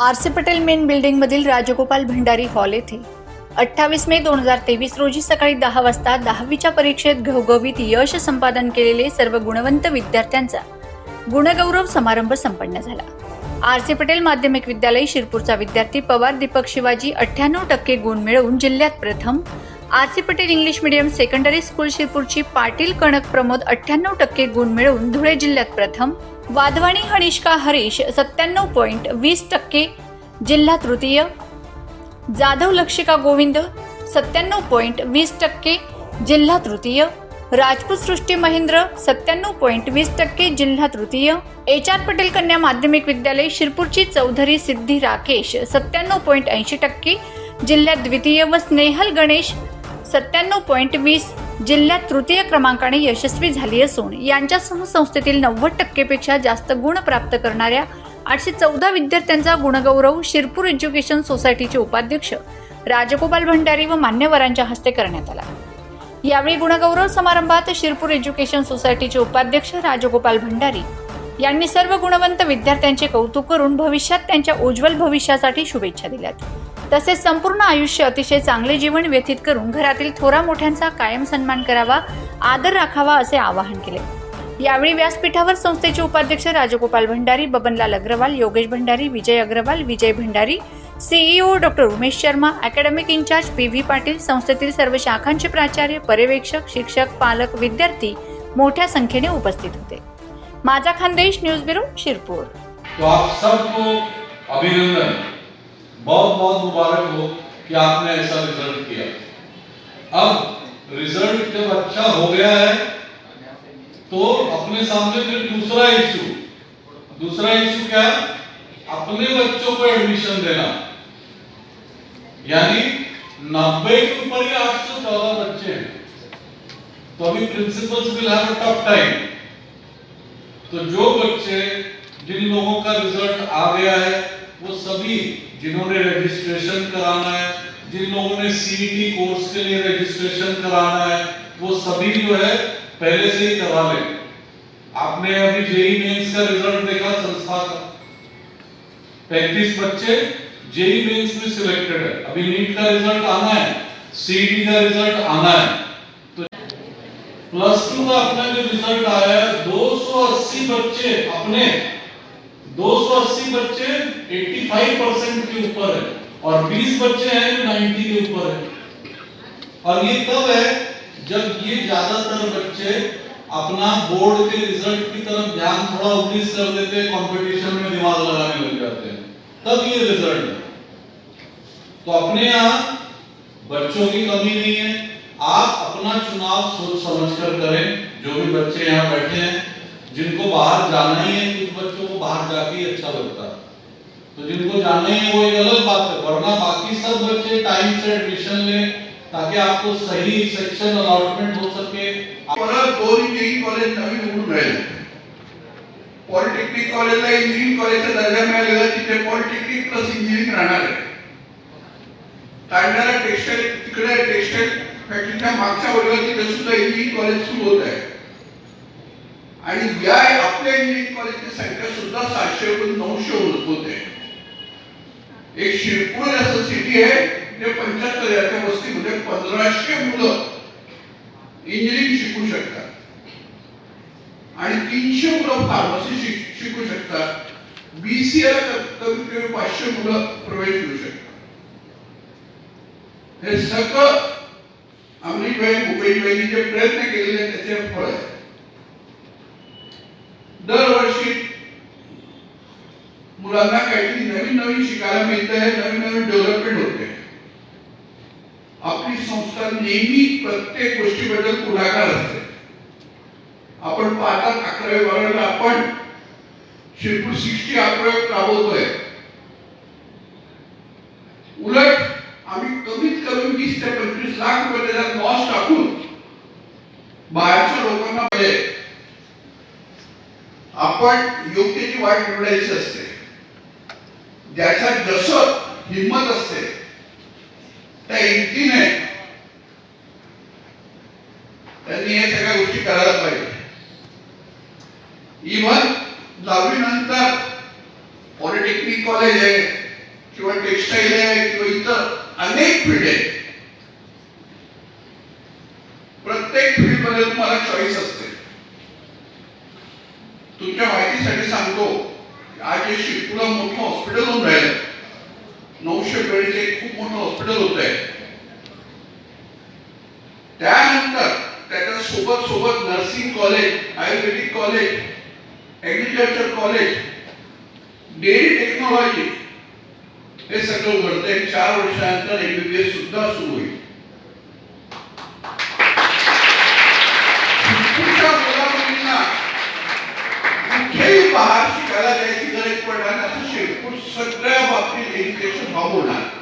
R C Patel main बिल्डिंगमधील Rajgopal Bhandari hall येथे. अठ्ठावीस मे दोन हजार तेवीस रोजी सकाळी दहा वाजता दहावीच्या परीक्षेत घवघवीत यश संपादन केलेले सर्व गुणवंत विद्यार्थ्यांचा गुणगौरव समारंभ संपन्न झाला. आर सी पटेल माध्यमिक विद्यालय शिरपूरचा विद्यार्थी पवार दीपक शिवाजी अठ्ठ्याण्णव टक्के गुण मिळवून जिल्ह्यात प्रथम R C Patel English medium secondary school शिरपूरची Patil Kanak Pramod अठ्ठ्याण्णव टक्के गुण मिळवून धुळे जिल्ह्यात प्रथम. वाधवाणी हनिष्का हरीश सत्त्याण्णव पॉईंट वीस टक्के. जिल्हा तृतीय. जाधव लक्षिका गोविंद सत्त्याण्णव पॉईंट वीस टक्के. जिल्हा तृतीय. राजपूत सृष्टी महेंद्र सत्त्याण्णव पॉईंट वीस टक्के. जिल्हा तृतीय. एच आर पटेल कन्या माध्यमिक विद्यालय शिरपूरची चौधरी सिद्धी राकेश सत्त्याण्णव पॉईंट ऐंशी टक्के. जिल्ह्यात द्वितीय व स्नेहल गणेश सत्त्याण्णव पॉईंट वीस जिल्ह्यात तृतीय क्रमांकाने यशस्वी झाली असून यांच्यासह संस्थेतील नव्वद टक्केपेक्षा जास्त गुण प्राप्त करणाऱ्या आठशे चौदा विद्यार्थ्यांचा गुणगौरव शिरपूर एज्युकेशन सोसायटीचे उपाध्यक्ष राजगोपाल भंडारी व मान्यवरांच्या हस्ते करण्यात आला. यावेळी गुणगौरव समारंभात शिरपूर एज्युकेशन सोसायटीचे उपाध्यक्ष राजगोपाल भंडारी यांनी सर्व गुणवंत विद्यार्थ्यांचे कौतुक करून भविष्यात त्यांच्या उज्ज्वल भविष्यासाठी शुभेच्छा दिल्यात. तसेच संपूर्ण आयुष्य अतिशय चांगले जीवन व्यतीत करून घरातील थोरा मोठ्यांचा कायम सन्मान करावा आदर राखावा असे आवाहन केले. यावेळी व्यासपीठावर संस्थेचे उपाध्यक्ष Rajgopal Bhandari Babanlal Agrawal Yogesh Bhandari Vijay Agrawal Vijay Bhandari CEO doctor Umesh Sharma academic incharge P V Patil संस्थेतील सर्व शाखांचे प्राचार्य पर्यवेक्षक शिक्षक पालक विद्यार्थी मोठ्या संख्येने उपस्थित होते. माझा खानदेश न्यूज ब्युरो शिरपूर. तो आप सबको अभिनंदन. बहुत बहुत मुबारक हो कि आपने ऐसा रिज़ल्ट किया। अब रिज़ल्ट जब अच्छा हो गया है तो अपने सामने फिर दूसरा इशू दूसरा इशू क्या? अपने बच्चों को एडमिशन देना। यानी नब्बे के ऊपर ही आठ सौ चौदह बच्चे हैं। तो अभी principals will have tough time तो जो बच्चे, जिन लोगों का रिज़ल्ट आ गया है, वो सभी जिन्होंने रजिस्ट्रेशन कराना है, जिन लोगों ने सीईटी कोर्स के लिए रजिस्ट्रेशन कराना है, वो सभी जो है पहले से ही करा लें। आपने अभी जेई मेंस का रिज़ल्ट देखा संस्था का? पैंतीस बच्चे जेई मेंस में सिलेक्टेड है। अभी नीट का रिज़ल्ट आना है सीईटी का रिज़ल्ट आना है। तो प्लस टू का अपना जो रिज़ल्ट आया है 280 बच्चे अपने 280 बच्चे 85 परसेंट के ऊपर है और 20 बच्चे हैं जो 90 के ऊपर है। और ये तब है जब ये ज़्यादातर बच्चे अपना बोर्ड के रिज़ल्ट की तरफ़ ध्यान थोड़ा उन्नीस कर देते हैं कंपटीशन में दिमाग लगाने लग जाते हैं। तब ये रिज़ल्ट तो अपने यहाँ बच्चों की कमी नहीं है। आप अपना चुनाव सोच समझ कर करें, जो भी बच्चे यहाँ बैठे हैं। जिनको बाहर जाना ही है कुछ बच्चों को बाहर जाके अच्छा लगता है। तो जिनको जाना ही है, वो एक अलग बात है। वरना बाकी सब बच्चे टाइम से एडमिशन लें, ताकि आपको सही सेक्शन अलॉटमेंट हो सके। परत दोन इंजिनिअरिंग कॉलेज नवीन उघडून राहिले पॉलिटेक्निक कॉलेजला इंजिनिअरिंग कॉलेजचा दर्जा मिळालेला तिथे पॉलिटेक्निक प्लस इंजिनिअरिंग राहणार आहे तांड्याला टेक्सटाईल तिकडे टेक्सटाईल फॅक्टरीच्या मागच्या वर्गात तिथे सुद्धा इंजिनिअरिंग कॉलेज सुरू होत आहे आणि या आपल्या इंजिनिअरिंग कॉलेजची संख्या सुद्धा सातशे नऊशे होत होते एक शिरपूर असं सिटी आहे ते पंच्याहत्तर याच्या वस्तीमध्ये पंधराशे मुलं इंजिनिअरिंग शिकू शकतात. आणि तीनशे मुलं फार्मसी शिक- शिकू शकतात. बीसीए कमीत कमी पाचशे मुलं प्रवेश घेऊ शकतात. हे सगळं अमरीबाई मुंबईबाईंनी जे प्रयत्न केलेले त्याचे फळ आहे. दरवर्षी मुलांना काहीतरी नवीन नवीन शिकायला मिळत आहे नवीन नवीन डेव्हलपमेंट होते आपली संस्था नेहमी प्रत्येक गोष्टीबद्दल पुढाकार असते. आपण पाहतात अकरावी बारावीला आपण शिरपूर सिक्स्टी अकरावी राबवतोय. उलट आम्ही कमीत कमी वीस ते पंचवीस लाख रुपये लॉस टाकून बाहेरच्या लोकांना पाहिजे आपण योग्य ती वाट निवडायची असते. ज्याच्यात जसं हिंमत असते त्या हिमतीने त्यांनी या सगळ्या गोष्टी करायला पाहिजे. इव्हन दहावी नंतर पॉलिटेक्निक कॉलेज आहे किंवा टेक्स्टाईल आहे किंवा इतर अनेक फील्ड आहेत प्रत्येक फील्डमध्ये तुम्हाला चॉईस असते तुमच्या माहितीसाठी सांगतो आज जे शिरपूरला मोठं हॉस्पिटल होऊन राहिलं नऊशे बेडचं एक खूप मोठं हॉस्पिटल होत आहे त्यानंतर त्याच्या सोबत सोबत nursing college ayurvedic college agriculture college dairy technology हे सगळं उघडतंय. चार वर्षानंतर एमबीबीएस सुद्धा सुरू होईल. सगळ्या बाबतीत एज्युकेशन हब होणार